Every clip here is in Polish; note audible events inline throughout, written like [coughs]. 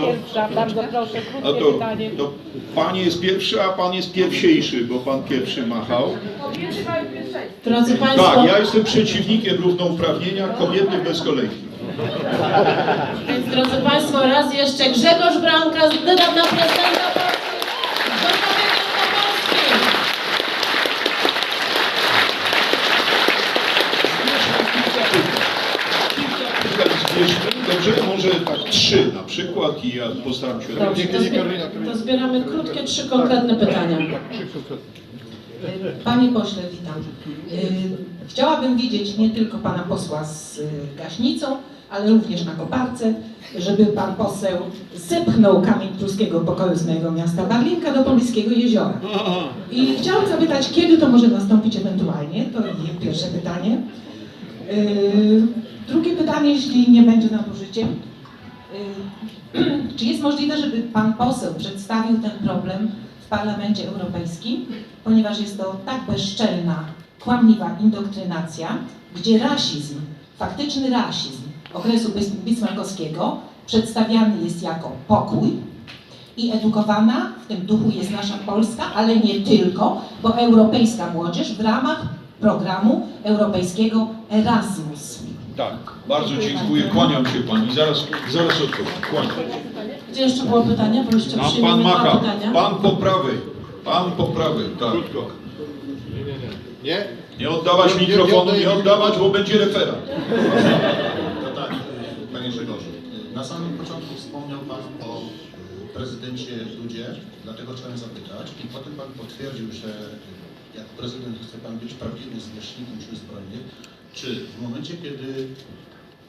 Pierwsza, bardzo proszę, A krótkie to, pytanie. to pani jest pierwszy, a pan jest pierwsiejszy, bo pan pierwszy machał. Drodzy Państwo, Tak, ja jestem przeciwnikiem równouprawnienia kobiety bez kolejki. więc drodzy Państwo, raz jeszcze Grzegorz Bramka, kandydat na prezydenta Polski. Gotowy do Polski. Kilka dobrze? Może tak trzy na przykład i ja postaram się... Dobrze, to, zbi- to zbieramy krótkie, trzy konkretne pytania. Panie pośle, witam. Y, Chciałabym widzieć nie tylko pana posła z y, gaśnicą, ale również na koparce, żeby pan poseł zepchnął kamień pruskiego pokoju z mojego miasta Barlinka do Pobliskiego Jeziora. I chciałam zapytać, kiedy to może nastąpić ewentualnie? To pierwsze pytanie. Drugie pytanie, jeśli nie będzie nadużyciem. Y, [clears throat] Czy jest możliwe, żeby pan poseł przedstawił ten problem w Parlamencie Europejskim, ponieważ jest to tak bezczelna, kłamliwa indoktrynacja, gdzie rasizm, faktyczny rasizm okresu bis- bismarckowskiego przedstawiany jest jako pokój i edukowana w tym duchu jest nasza Polska, ale nie tylko, bo europejska młodzież w ramach programu europejskiego Erasmus. Tak, bardzo dziękuję, kłaniam się pani, zaraz, zaraz odpowiem, kłaniam. Gdzie jeszcze było pytanie? Bo jeszcze A pan przyjmiemy dwa macha, pytania. pan po prawej, pan po prawej, tak. Krótko. Nie? Nie oddawać mikrofonu, nie oddawać, bo będzie referat. No tak, panie Grzegorzu. Na samym początku wspomniał pan o prezydencie Dudzie, dlatego chciałem zapytać i potem pan potwierdził, że jako prezydent chce pan być prawdziwym zwierzchnikiem sił zbrojnych. Czy w momencie, kiedy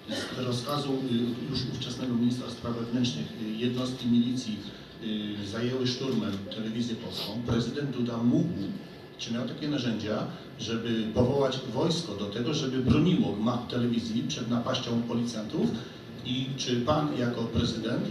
z rozkazu y, już ówczesnego ministra spraw wewnętrznych y, jednostki milicji y, zajęły szturmem telewizję polską, prezydent Duda mógł, czy miał takie narzędzia, żeby powołać wojsko do tego, żeby broniło gmachu telewizji przed napaścią policjantów i czy pan jako prezydent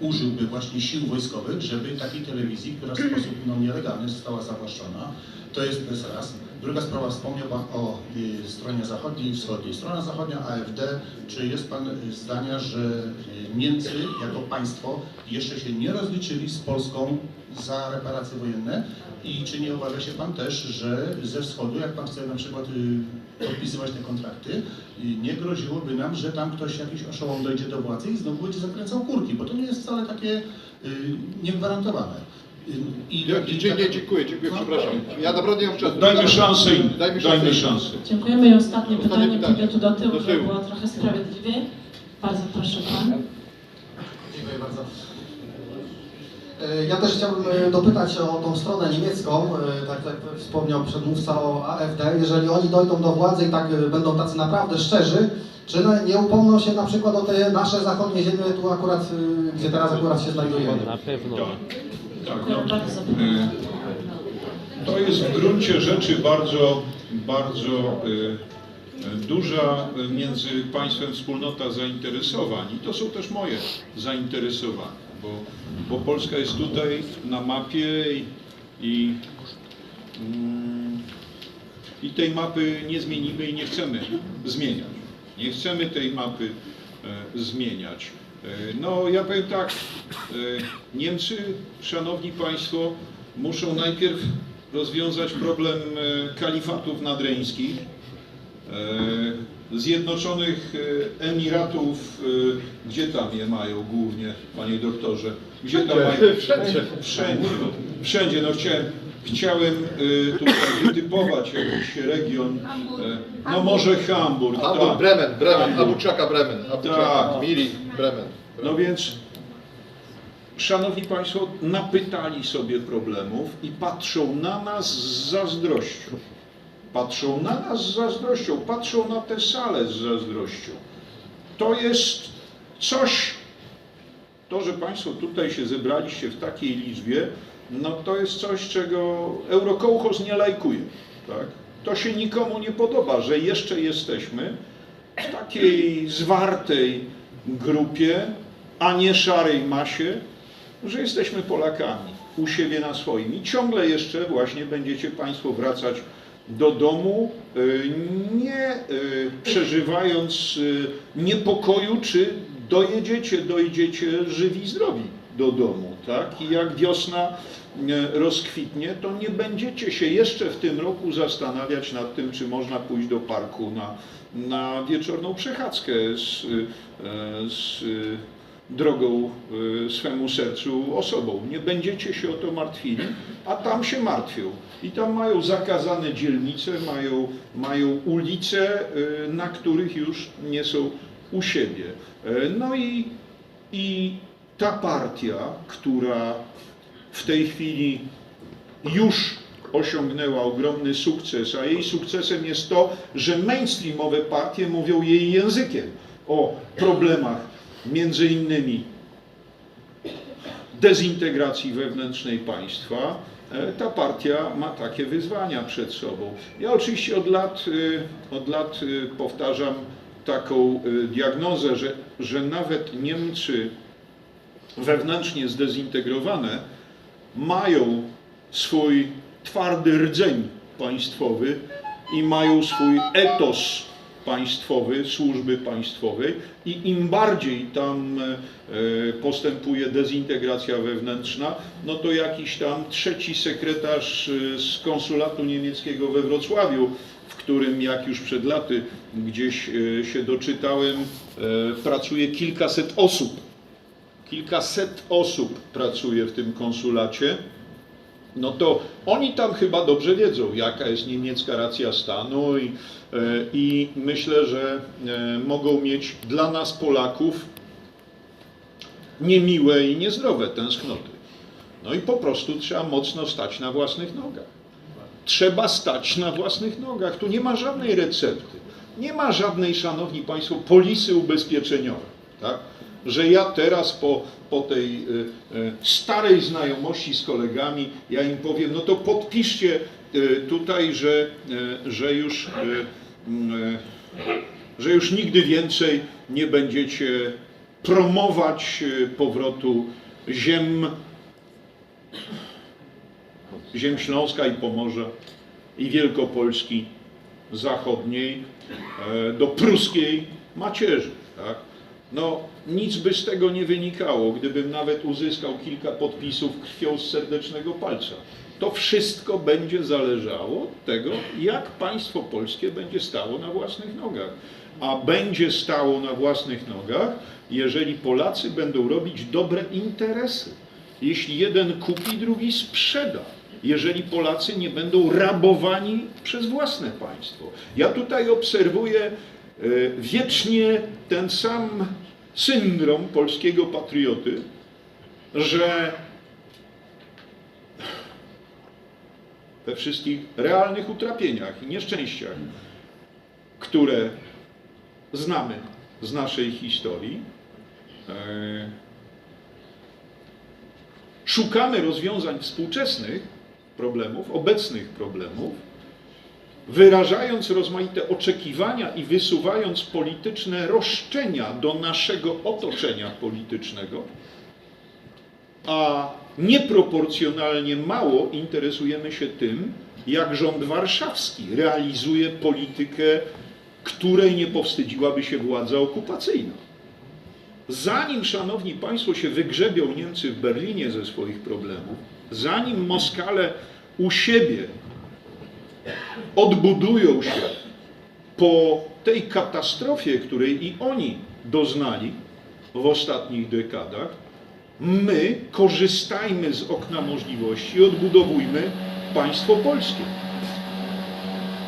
użyłby właśnie sił wojskowych, żeby takiej telewizji, która w sposób no, nielegalny została zawłaszczona, to jest jest raz. Druga sprawa, wspomniał Pan o y, stronie zachodniej i wschodniej. Strona zachodnia AfD, czy jest Pan zdania, że y, Niemcy jako państwo jeszcze się nie rozliczyli z Polską za reparacje wojenne i czy nie obawia się Pan też, że ze wschodu, jak Pan chce na przykład y, podpisywać te kontrakty, nie groziłoby nam, że tam ktoś jakiś oszołom dojdzie do władzy i znowu będzie zakręcał kurki, bo to nie jest wcale takie niegwarantowane. I, Nie, i nie, nie, dziękuję, dziękuję, przepraszam. Ja naprawdę nie mam czasu. Dajmy szansę innym, Dajmy szansę dajmy szansę. Dziękujemy i ostatnie Ostatnie pytanie, pytanie. pójdę tu do tyłu, Do żeby tyłu. było trochę sprawiedliwiej. Bardzo proszę Pan. Dziękuję bardzo. E, Ja też chciałbym e, dopytać o tą stronę niemiecką, e, tak jak wspomniał przedmówca o AfD. Jeżeli oni dojdą do władzy i tak będą tacy naprawdę szczerzy, czy na- nie upomną się na przykład o te nasze zachodnie ziemie, tu akurat, e, gdzie teraz akurat się znajdujemy? Tak, tak, Dziękuję no. Y. To jest w gruncie rzeczy bardzo, bardzo y, y, duża y, między państwem wspólnota zainteresowań i to są też moje zainteresowania, bo, bo Polska jest tutaj na mapie i, i, mm, i tej mapy nie zmienimy i nie chcemy zmieniać. Nie chcemy tej mapy e, zmieniać. E, No, ja powiem tak, e, Niemcy, szanowni państwo, muszą najpierw rozwiązać problem kalifatów nadreńskich, Zjednoczonych Emiratów, gdzie tam je mają głównie, panie doktorze? Gdzie tam mają? Wszędzie. Wszędzie. Wszędzie. No chciałem, chciałem e, tutaj wytypować jakiś region. e, No może Hamburg, Hamburg, tak. Bremen, Bremen. Abuczaka, Bremen, Abuczaka, Tak. Mili, Bremen. No więc, szanowni państwo, napytali sobie problemów i patrzą na nas z zazdrością. Patrzą na nas z zazdrością, patrzą na tę salę z zazdrością. To jest coś, to, że Państwo tutaj się zebraliście w takiej liczbie, no to jest coś, czego Eurokołchos nie lajkuje. Tak? To się nikomu nie podoba, że jeszcze jesteśmy w takiej zwartej grupie, a nie szarej masie, że jesteśmy Polakami u siebie na swoim. I ciągle jeszcze właśnie będziecie Państwo wracać do domu, y, nie y, przeżywając y, niepokoju czy dojedziecie, dojdziecie żywi, zdrowi do domu, tak? I jak wiosna e, rozkwitnie, to nie będziecie się jeszcze w tym roku zastanawiać nad tym, czy można pójść do parku na, na wieczorną przechadzkę z, e, z drogą e, swemu sercu osobą. Nie będziecie się o to martwili, a tam się martwią. I tam mają zakazane dzielnice, mają, mają ulice, na których już nie są u siebie. No i, i ta partia, która w tej chwili już osiągnęła ogromny sukces, a jej sukcesem jest to, że mainstreamowe partie mówią jej językiem o problemach między innymi dezintegracji wewnętrznej państwa, e, ta partia ma takie wyzwania przed sobą. Ja oczywiście od lat, e, od lat e, powtarzam taką diagnozę, że, że nawet Niemcy wewnętrznie zdezintegrowane mają swój twardy rdzeń państwowy i mają swój etos państwowy, służby państwowej i im bardziej tam e, postępuje dezintegracja wewnętrzna, no to jakiś tam trzeci sekretarz e, z konsulatu niemieckiego we Wrocławiu, w którym jak już przed laty gdzieś e, się doczytałem, pracuje kilkaset osób. Kilkaset osób pracuje w tym konsulacie no to oni tam chyba dobrze wiedzą, jaka jest niemiecka racja stanu i, e, i myślę, że e, mogą mieć dla nas Polaków niemiłe i niezdrowe tęsknoty. No i po prostu trzeba mocno stać na własnych nogach. Trzeba stać na własnych nogach. Tu nie ma żadnej recepty. Nie ma żadnej, szanowni państwo, polisy ubezpieczeniowej. Tak? Że ja teraz po, po tej y, y, starej znajomości z kolegami, ja im powiem, no to podpiszcie y, tutaj, że, że już że już nigdy więcej nie będziecie promować powrotu ziem ziem Śląska i Pomorza i Wielkopolski zachodniej e, do pruskiej macierzy. Tak? No, nic by z tego nie wynikało, gdybym nawet uzyskał kilka podpisów krwią z serdecznego palca. To wszystko będzie zależało od tego, jak państwo polskie będzie stało na własnych nogach. A będzie stało na własnych nogach, jeżeli Polacy będą robić dobre interesy. Jeśli jeden kupi, drugi sprzeda. Jeżeli Polacy nie będą rabowani przez własne państwo. Ja tutaj obserwuję wiecznie ten sam syndrom polskiego patrioty, że we wszystkich realnych utrapieniach i nieszczęściach, które znamy z naszej historii, e, szukamy rozwiązań współczesnych problemów, obecnych problemów, wyrażając rozmaite oczekiwania i wysuwając polityczne roszczenia do naszego otoczenia politycznego, a nieproporcjonalnie mało interesujemy się tym, jak rząd warszawski realizuje politykę, której nie powstydziłaby się władza okupacyjna. Zanim, szanowni państwo, się wygrzebią Niemcy w Berlinie ze swoich problemów, zanim Moskale u siebie odbudują się po tej katastrofie, której i oni doznali w ostatnich dekadach, my korzystajmy z okna możliwości odbudowujmy państwo polskie.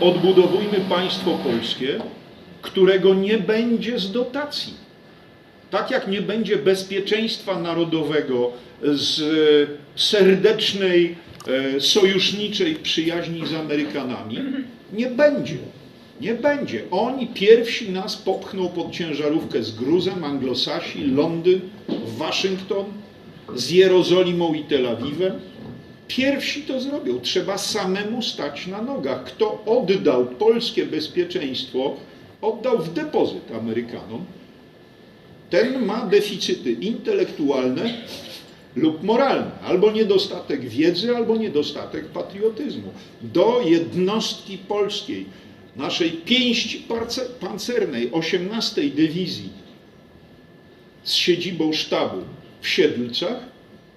Odbudowujmy państwo polskie, którego nie będzie z dotacji. Tak jak nie będzie bezpieczeństwa narodowego z serdecznej, e, sojuszniczej przyjaźni z Amerykanami, nie będzie. Nie będzie. Oni pierwsi nas popchną pod ciężarówkę z gruzem, anglosasi, Londyn, Waszyngton, z Jerozolimą i Tel Awiwem. Pierwsi to zrobią. Trzeba samemu stać na nogach. Kto oddał polskie bezpieczeństwo, oddał w depozyt Amerykanom, ten ma deficyty intelektualne lub moralne, albo niedostatek wiedzy, albo niedostatek patriotyzmu. Do jednostki polskiej, naszej pięści pancernej 18 Dywizji z siedzibą sztabu w Siedlcach,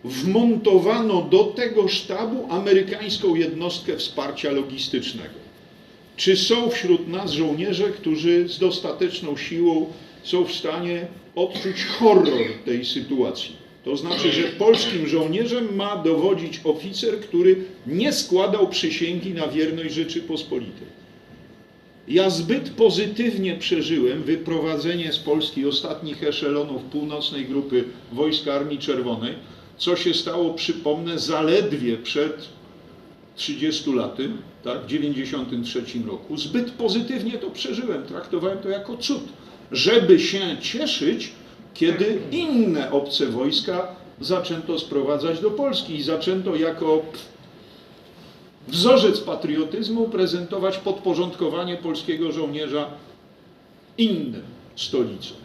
wmontowano do tego sztabu amerykańską jednostkę wsparcia logistycznego. Czy są wśród nas żołnierze, którzy z dostateczną siłą są w stanie odczuć horror tej sytuacji? To znaczy, że polskim żołnierzem ma dowodzić oficer, który nie składał przysięgi na wierność Rzeczypospolitej. Ja zbyt pozytywnie przeżyłem wyprowadzenie z Polski ostatnich eszelonów północnej grupy wojsk Armii Czerwonej, co się stało, przypomnę, zaledwie przed 30 laty, tak, w 93 roku. Zbyt pozytywnie to przeżyłem, traktowałem to jako cud, żeby się cieszyć, kiedy inne obce wojska zaczęto sprowadzać do Polski i zaczęto jako wzorzec patriotyzmu prezentować podporządkowanie polskiego żołnierza innym stolicom.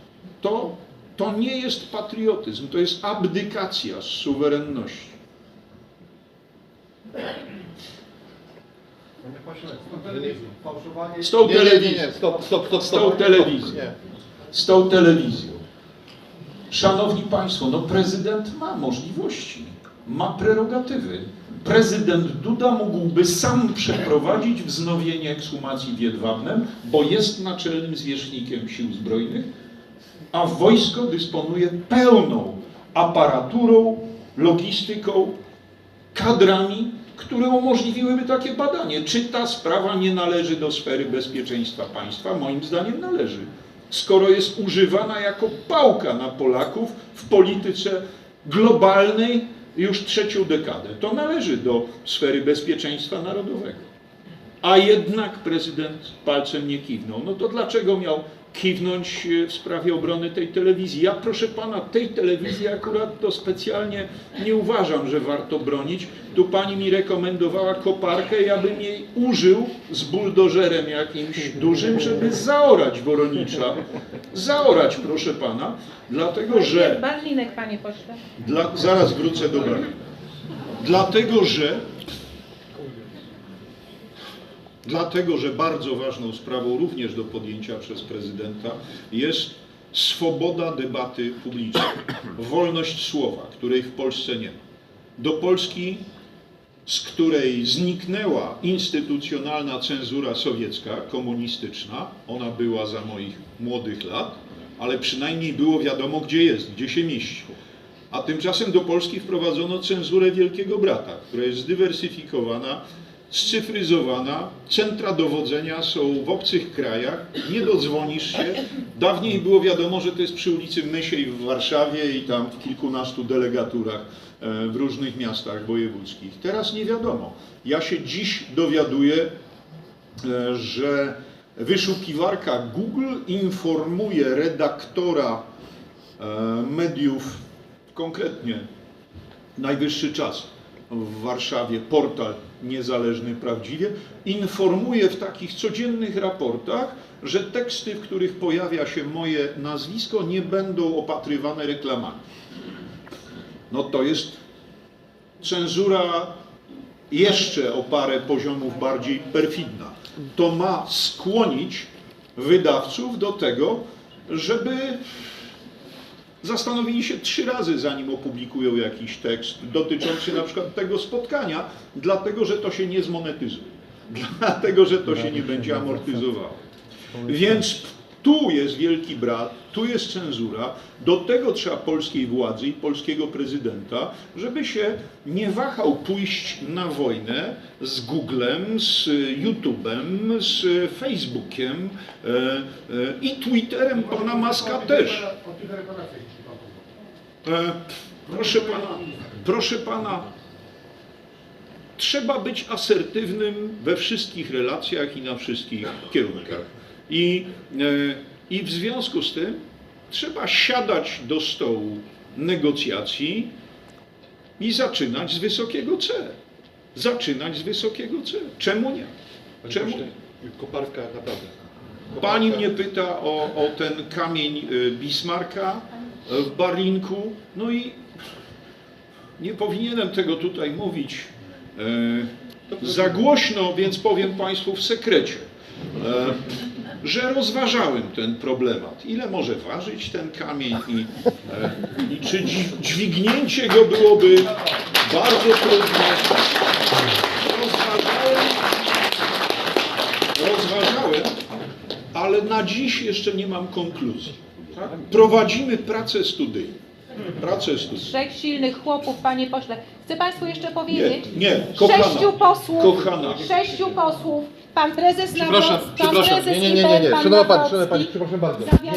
To, to nie jest patriotyzm, to jest abdykacja z suwerenności. Z tą telewizją. Z tą telewizją. Z tą telewizją. Szanowni Państwo, no prezydent ma możliwości, ma prerogatywy. Prezydent Duda mógłby sam przeprowadzić wznowienie ekshumacji w Jedwabnem, bo jest naczelnym zwierzchnikiem sił zbrojnych, a wojsko dysponuje pełną aparaturą, logistyką, kadrami, które umożliwiłyby takie badanie. Czy ta sprawa nie należy do sfery bezpieczeństwa państwa? Moim zdaniem należy. Skoro jest używana jako pałka na Polaków w polityce globalnej już trzecią dekadę, to należy do sfery bezpieczeństwa narodowego. A jednak prezydent palcem nie kiwnął. No to dlaczego miał kiwnąć e, w sprawie obrony tej telewizji? Ja, proszę pana, tej telewizji akurat to specjalnie nie uważam, że warto bronić. Tu pani mi rekomendowała koparkę, ja bym jej użył z buldożerem jakimś dużym, żeby zaorać Woronicza. Zaorać, proszę pana, dlatego że... Barlinek, panie pośle. Dla, zaraz wrócę do broni. Dlatego, że dlatego, że bardzo ważną sprawą również do podjęcia przez prezydenta jest swoboda debaty publicznej, [clears throat] wolność słowa, której w Polsce nie ma. Do Polski, z której zniknęła instytucjonalna cenzura sowiecka, komunistyczna, ona była za moich młodych lat, ale przynajmniej było wiadomo, gdzie jest, gdzie się mieści. A tymczasem do Polski wprowadzono cenzurę Wielkiego Brata, która jest zdywersyfikowana, scyfryzowana, centra dowodzenia są w obcych krajach, nie dodzwonisz się. Dawniej było wiadomo, że to jest przy ulicy Mysiej w Warszawie i tam w kilkunastu delegaturach e, w różnych miastach wojewódzkich. Teraz nie wiadomo. Ja się dziś dowiaduję, e, że wyszukiwarka Google informuje redaktora e, mediów, konkretnie Najwyższy Czas w Warszawie, portal niezależny prawdziwie, informuje w takich codziennych raportach, że teksty, w których pojawia się moje nazwisko, nie będą opatrywane reklamami. No to jest cenzura jeszcze o parę poziomów bardziej perfidna. To ma skłonić wydawców do tego, żeby zastanowili się trzy razy, zanim opublikują jakiś tekst dotyczący na przykład tego spotkania, dlatego że to się nie zmonetyzuje, [laughs] dlatego że to się nie będzie amortyzowało. Więc tu jest wielki brat, tu jest cenzura, do tego trzeba polskiej władzy i polskiego prezydenta, żeby się nie wahał pójść na wojnę z Googlem, z YouTube'em, z Facebookiem e, e, i Twitterem pana Maska też. E, proszę pana, proszę pana, trzeba być asertywnym we wszystkich relacjach i na wszystkich kierunkach. I, e, I w związku z tym trzeba siadać do stołu negocjacji i zaczynać z wysokiego C. Zaczynać z wysokiego C. Czemu nie? Czemu? Koparka naprawdę. Pani mnie pyta o, o ten kamień y, Bismarcka y, w Barlinku, no i nie powinienem tego tutaj mówić y, za głośno, więc powiem Państwu w sekrecie. E, że rozważałem ten problemat. Ile może ważyć ten kamień i, e, i czy dź- dźwignięcie go byłoby bardzo trudne. Rozważałem, rozważałem, ale na dziś jeszcze nie mam konkluzji. Tak? Prowadzimy pracę studyjną. Pracę studyjną. Trzech silnych chłopów, panie pośle. Chcę państwu jeszcze powiedzieć. Nie, nie, kochana, Sześciu posłów. kochana. Sześciu posłów. Pan prezes Przepraszam, Nawrot, pan przepraszam. prezes Nie, nie, nie, nie, nie. Szanowna pani, Nawrocki. szanowna pani, przepraszam bardzo. Nie,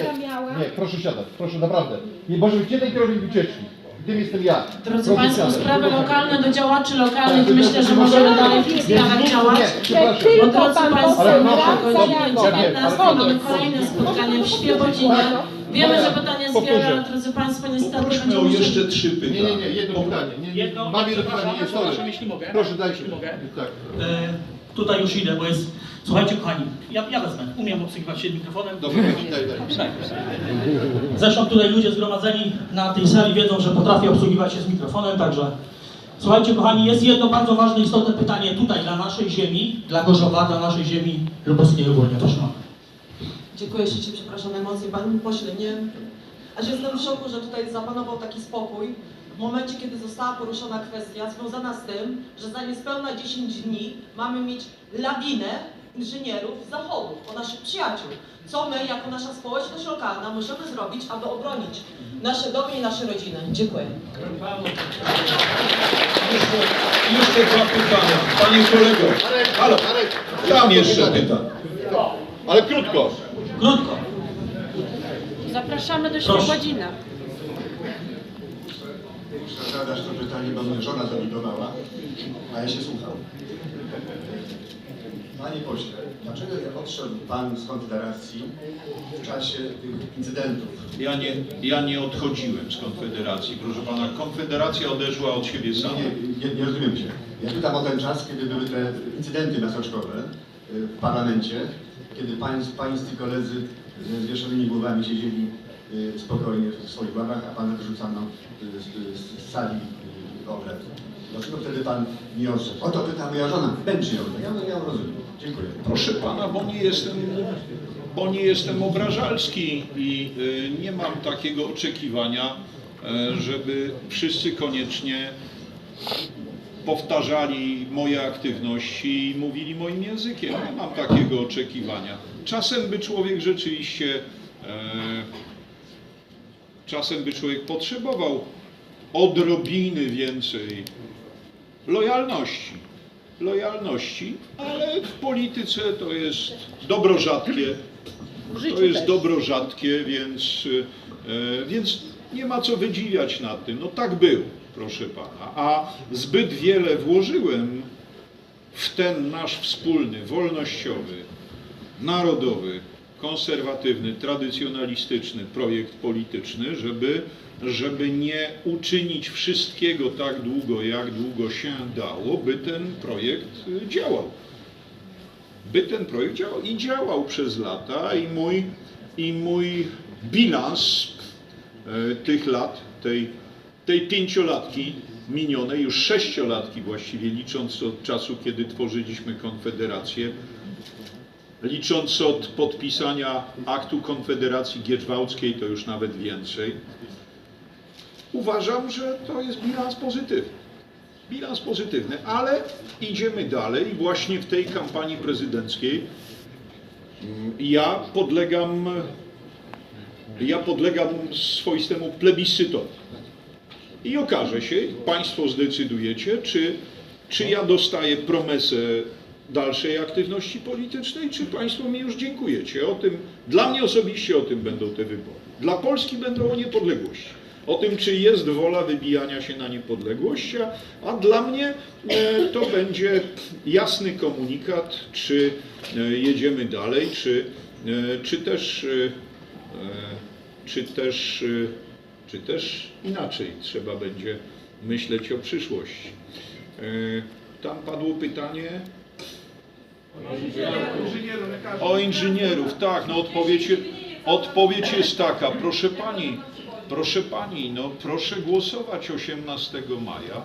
nie, proszę siadać, proszę naprawdę. Nie może być jeden kierownik wycieczki. Tym jestem ja. Drodzy Państwo, sprawy lokalne do działaczy lokalnych Tak, myślę, że możemy dalej w tych sprawach działać. Bo Tylko drodzy Państwo, Radca godzinie Janczak. 19 mamy kolejne spotkanie w Świebodzinie. Wiemy, że pytanie jest wiele, ale drodzy Państwo, niestety będziemy o jeszcze trzy pytania. Nie, nie, nie, jedno pytanie. Nie, nie, Jedno, mam jedno pytanie, sorry. jeśli mogę. Proszę, dajcie. Jeśli mogę. Tak. Tutaj już idę, bo jest... Słuchajcie kochani, ja, ja wezmę, umiem obsługiwać się mikrofonem. Dobra, daj, daj. Zresztą tutaj ludzie zgromadzeni na tej sali wiedzą, że potrafię obsługiwać się z mikrofonem, także... Słuchajcie kochani, jest jedno bardzo ważne, istotne pytanie tutaj dla naszej ziemi, dla Gorzowa, dla naszej ziemi lubowskiej ogólnie. Proszę. Dziękuję ślicznie, przepraszam emocje. Panie pośle, nie... Aż jestem w szoku, że tutaj zapanował taki spokój momencie, kiedy została poruszona kwestia związana z tym, że za niespełna 10 dni mamy mieć lawinę inżynierów z zachodu, o naszych przyjaciół. Co my, jako nasza społeczność lokalna, możemy zrobić, aby obronić nasze domy i nasze rodziny? Dziękuję. Jeszcze, jeszcze dwa pytania. Panie kolego, halo, tam jeszcze pytanie. Ale krótko. Krótko. Zapraszamy do Proszę. Zadać to pytanie, bo mnie żona zawidowała, a ja się słucham. Panie pośle, dlaczego odszedł Pan z Konfederacji w czasie tych incydentów? Ja nie, ja nie odchodziłem z Konfederacji. Proszę pana, Konfederacja odeszła od siebie sama. Nie, nie, nie rozumiem się. Ja pytam o ten czas, kiedy były te incydenty masoczkowe y, w parlamencie, kiedy pańs, pańscy koledzy ze zwieszonymi głowami siedzieli spokojnie w swoich ławach, a pana wyrzucano y, z, z, z sali y, obrad. Dlaczego wtedy pan nie odszedł? O to pyta moja żona. Będzie ją. Ja, ja rozumiem. Dziękuję. Proszę pana, bo nie jestem, bo nie jestem obrażalski i y, nie mam takiego oczekiwania, y, żeby wszyscy koniecznie powtarzali moje aktywności i mówili moim językiem. Nie mam takiego oczekiwania. Czasem by człowiek rzeczywiście, e, czasem by człowiek potrzebował odrobiny więcej lojalności. Lojalności, ale w polityce to jest dobro rzadkie. To jest dobro rzadkie, więc, e, więc nie ma co wydziwiać nad tym. No tak było, proszę pana. A zbyt wiele włożyłem w ten nasz wspólny, wolnościowy, narodowy, konserwatywny, tradycjonalistyczny projekt polityczny, żeby, żeby nie uczynić wszystkiego tak długo, jak długo się dało, by ten projekt y, działał. By ten projekt działał i działał przez lata i mój, i mój bilans e, tych lat, tej, tej pięciolatki minionej, już sześciolatki właściwie, licząc od czasu, kiedy tworzyliśmy Konfederację, licząc od podpisania aktu Konfederacji Giedrzwałckiej, to już nawet więcej, uważam, że to jest bilans pozytywny. Bilans pozytywny, ale idziemy dalej i właśnie w tej kampanii prezydenckiej mm, ja podlegam, ja podlegam swoistemu plebiscytowi. I okaże się, Państwo zdecydujecie, czy, czy ja dostaję promesę dalszej aktywności politycznej, czy Państwo mi już dziękujecie. O tym, dla mnie osobiście o tym będą te wybory. Dla Polski będą o niepodległości. O tym, czy jest wola wybijania się na niepodległość, a- dla mnie e, to będzie jasny komunikat, czy e, jedziemy dalej, czy, e, czy też, czy też, czy też inaczej trzeba będzie myśleć o przyszłości. Tam padło pytanie o inżynierów, tak, no odpowiedź, odpowiedź jest taka, proszę pani, proszę pani, no proszę głosować 18 maja,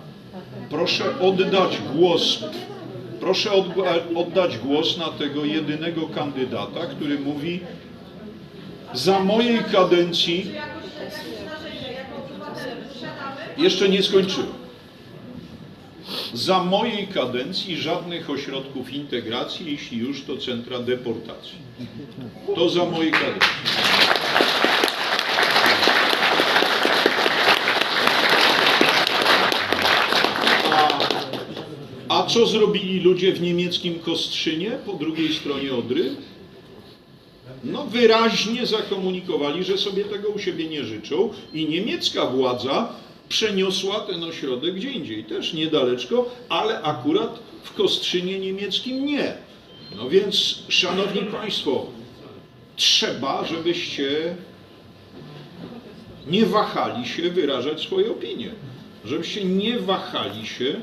proszę oddać głos, Proszę odba- oddać głos na tego jedynego kandydata, który mówi za mojej kadencji. Jeszcze nie skończyłem. Za mojej kadencji żadnych ośrodków integracji, jeśli już to centra deportacji. To za mojej kadencji. A, a co zrobili ludzie w niemieckim Kostrzynie po drugiej stronie Odry? No wyraźnie zakomunikowali, że sobie tego u siebie nie życzą i niemiecka władza przeniosła ten ośrodek gdzie indziej, też niedaleczko, ale akurat w Kostrzynie niemieckim nie. No więc, szanowni państwo, trzeba, żebyście nie wahali się wyrażać swoje opinie, żebyście nie wahali się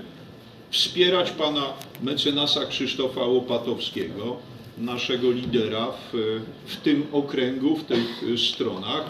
wspierać pana mecenasa Krzysztofa Łopatowskiego, naszego lidera w, w tym okręgu, w tych stronach,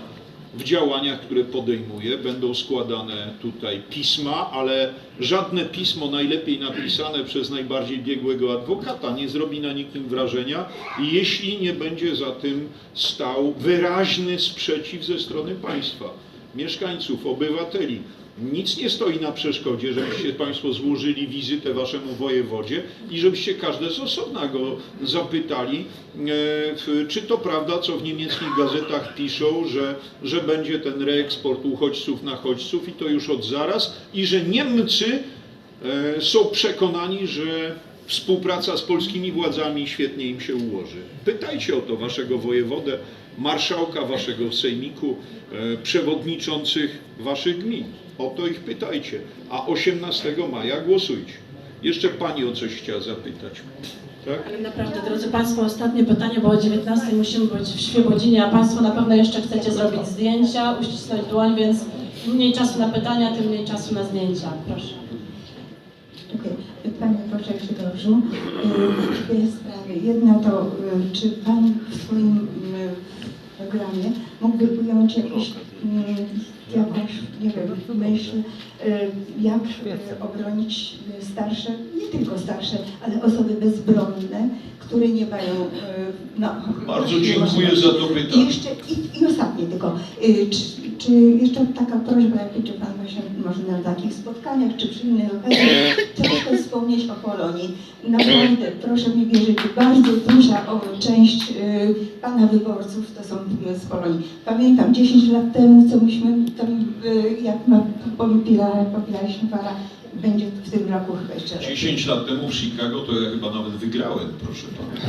w działaniach, które podejmuje. Będą składane tutaj pisma, ale żadne pismo najlepiej napisane przez najbardziej biegłego adwokata nie zrobi na nikim wrażenia, jeśli nie będzie za tym stał wyraźny sprzeciw ze strony państwa, mieszkańców, obywateli. Nic nie stoi na przeszkodzie, żebyście Państwo złożyli wizytę Waszemu wojewodzie i żebyście każde z osobna go zapytali, e, czy to prawda, co w niemieckich gazetach piszą, że, że będzie ten reeksport uchodźców na chodźców i to już od zaraz i że Niemcy e, są przekonani, że współpraca z polskimi władzami świetnie im się ułoży. Pytajcie o to Waszego wojewodę, marszałka Waszego sejmiku, e, przewodniczących Waszych gmin. O to ich pytajcie. A 18 maja głosujcie. Jeszcze Pani o coś chciała zapytać. Tak? Ale naprawdę, drodzy Państwo, ostatnie pytanie, bo o 19 musimy być w Świebodzinie, a Państwo na pewno jeszcze chcecie zrobić zdjęcia, uścisnąć dłoń, więc im mniej czasu na pytania, tym mniej czasu na zdjęcia. Proszę. Dziękuję. Panie pośle Grzegorzu, y, dwie sprawy. Jedna to, y, czy Pan w swoim y, programie. Mógłby ująć jakieś, jakąś, nie wiem, myśl, jak obronić y, starsze, nie tylko starsze, ale osoby bezbronne, które nie mają, y, no... Bardzo dziękuję za to I pytanie. jeszcze, i, i ostatnie tylko, y, czy, czy jeszcze taka prośba, jak będzie Pan właśnie może na takich spotkaniach, czy przy innych okazjach, [coughs] troszkę wspomnieć o Polonii. Naprawdę, proszę mi wierzyć, bardzo duża część Pana wyborców to są z Polonii. Pamiętam 10 lat temu, co myśmy tam, y, jak ma, popila, popilaliśmy Pana, będzie w tym roku chyba jeszcze lepiej. 10 lat temu w Chicago to ja chyba nawet wygrałem, proszę Pana.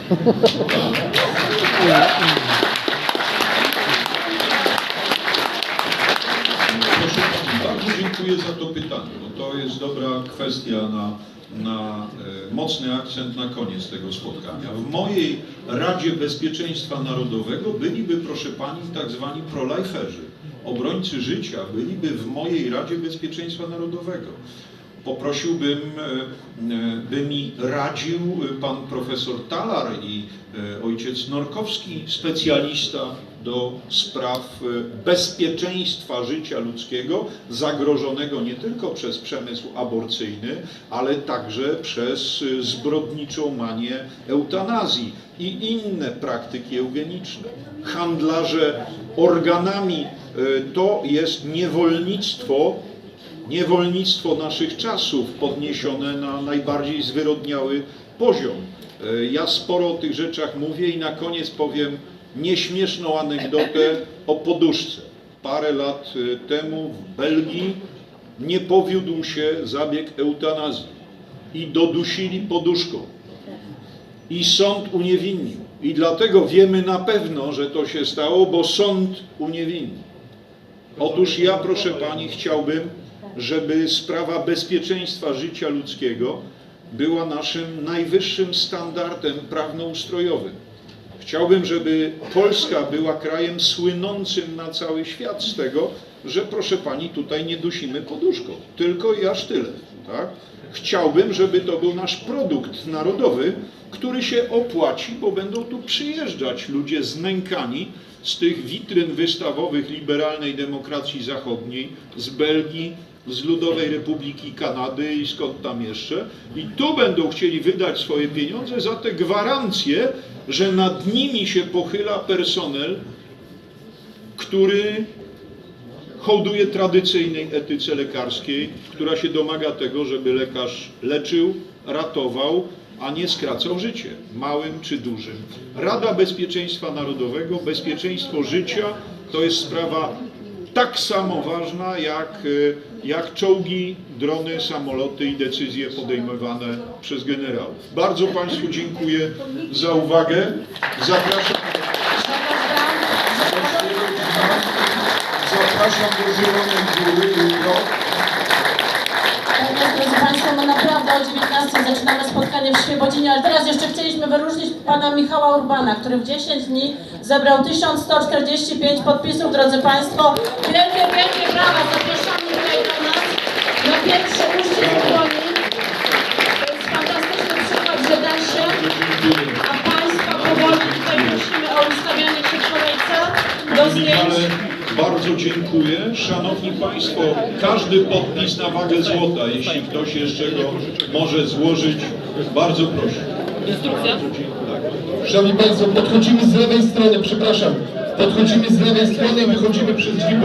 Proszę Pani, bardzo dziękuję za to pytanie, bo to jest dobra kwestia na, na e, mocny akcent na koniec tego spotkania. W mojej Radzie Bezpieczeństwa Narodowego byliby, proszę Pani, tak zwani proliferzy, obrońcy życia, byliby w mojej Radzie Bezpieczeństwa Narodowego. Poprosiłbym, e, e, by mi radził pan profesor Talar i e, ojciec Norkowski, specjalista do spraw e, bezpieczeństwa życia ludzkiego, zagrożonego nie tylko przez przemysł aborcyjny, ale także przez e, zbrodniczą manię eutanazji i inne praktyki eugeniczne. Handlarze organami e, to jest niewolnictwo, niewolnictwo naszych czasów podniesione na najbardziej zwyrodniały poziom. Ja sporo o tych rzeczach mówię i na koniec powiem nieśmieszną anegdotę o poduszce. Parę lat e, temu w Belgii nie powiódł się zabieg eutanazji i dodusili poduszką. I sąd uniewinnił. I dlatego wiemy na pewno, że to się stało, bo sąd uniewinnił. Otóż ja, proszę Pani, chciałbym, żeby sprawa bezpieczeństwa życia ludzkiego była naszym najwyższym standardem prawno-ustrojowym. Chciałbym, żeby Polska była krajem słynącym na cały świat z tego, że proszę Pani, tutaj nie dusimy poduszką. Tylko i aż tyle. Tak? Chciałbym, żeby to był nasz produkt narodowy, który się opłaci, bo będą tu przyjeżdżać ludzie znękani z tych witryn wystawowych liberalnej demokracji zachodniej, z Belgii, z Ludowej Republiki Kanady i skąd tam jeszcze. I tu będą chcieli wydać swoje pieniądze za te gwarancje, że nad nimi się pochyla personel, który hołduje tradycyjnej etyce lekarskiej, która się domaga tego, żeby lekarz leczył, ratował, a nie skracał życie, małym czy dużym. Rada Bezpieczeństwa Narodowego, bezpieczeństwo życia to jest sprawa tak samo ważna jak, y, jak czołgi, drony, samoloty i decyzje podejmowane przez generałów. Bardzo Państwu dziękuję za uwagę. Zapraszam. Zapraszam do Zielonej Góry jutro. Tak jest, drodzy Państwo, my naprawdę o 19 zaczynamy spotkanie w Świebodzinie, ale teraz jeszcze chcieliśmy wyróżnić pana Michała Urbana, który w 10 dni zebrał 1145 podpisów, drodzy Państwo. Wielkie, wielkie brawa, zapraszamy do zdjęć. Ale bardzo dziękuję. Szanowni Państwo, każdy podpis na wagę złota, jeśli ktoś jeszcze go może złożyć, bardzo proszę. Instrukcja? Szanowni Państwo, podchodzimy z lewej strony, przepraszam. Podchodzimy z lewej strony i wychodzimy przez drzwi